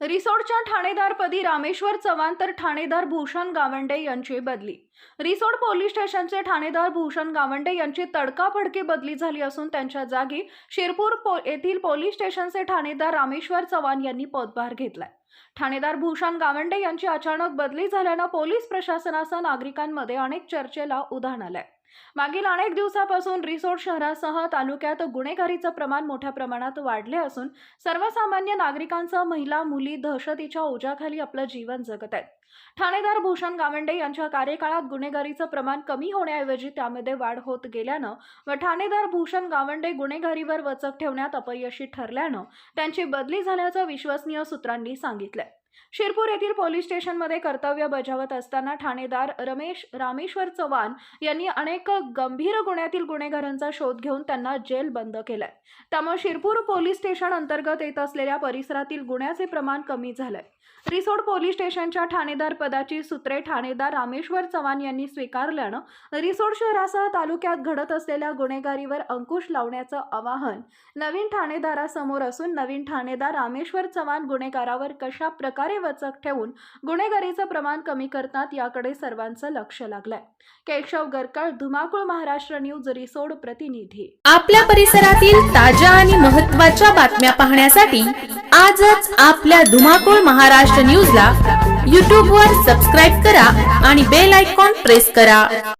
रिसोडच्या ठाणेदारपदी रामेश्वर चव्हाण तर ठाणेदार भूषण गावंडे यांची बदली. रिसोड पोलीस स्टेशनचे ठाणेदार भूषण गावंडे यांची तडकाफडकी बदली झाली असून त्यांच्या जागी शिरपूर पो येथील पोलीस स्टेशनचे ठाणेदार रामेश्वर चव्हाण यांनी पदभार घेतलाय. ठाणेदार भूषण गावंडे यांची अचानक बदली झाल्यानं पोलीस प्रशासनासह नागरिकांमध्ये अनेक चर्चेला उधाण आलंय. मागील अनेक दिवसापासून रिसोड शहरासह तालुक्यात गुन्हेगारीचं प्रमाण मोठ्या प्रमाणात वाढले असून सर्वसामान्य नागरिकांसह महिला मुली दहशतीच्या ओझ्याखाली आपलं जीवन जगत आहेत. ठाणेदार भूषण गावंडे यांच्या कार्यकाळात गुन्हेगारीचं प्रमाण कमी होण्याऐवजी त्यामध्ये वाढ होत गेल्यानं व ठाणेदार भूषण गावंडे गुन्हेगारीवर वचक ठेवण्यात अपयशी ठरल्यानं त्यांची बदली झाल्याचं विश्वसनीय सूत्रांनी सांगितलं शिरपूर येथील पोलीस स्टेशनमध्ये कर्तव्य बजावत असताना ठाणेदार रमेश रामेश्वर चव्हाण यांनी अनेक गंभीर गुन्ह्यातील गुन्हेगारांचा शोध घेऊन त्यांना जेल बंद केलाय. त्यामुळे शिरपूर पोलीस स्टेशन अंतर्गत येत असलेल्या परिसरातील गुन्ह्याचे प्रमाण कमी झालंय. रिसोड पोलीस स्टेशनच्या ठाणेदार पदाची सूत्रे ठाणेदार रामेश्वर चव्हाण यांनी स्वीकारल्यानं रिसोड शहरासह तालुक्यात घडत असलेल्या गुन्हेगारीवर अंकुश लावण्याचं आवाहन नवीन ठाणेदारासमोर असून नवीन ठाणेदार रामेश्वर चव्हाण गुन्हेगारावर कशा प्रकारे वचक ठेवून गुन्हेगारीचं प्रमाण कमी करतात याकडे सर्वांचं लक्ष लागलंय. केशव गरकळ धुमाकूळ महाराष्ट्र न्यूज रिसोड प्रतिनिधी. आपल्या परिसरातील ताज्या आणि महत्त्वाच्या बातम्या पाहण्यासाठी आजच आपल्या धुमाकूळ महाराष्ट्र न्यूजला यूट्यूबवर सबस्क्राईब करा आणि बेल आयकॉन प्रेस करा.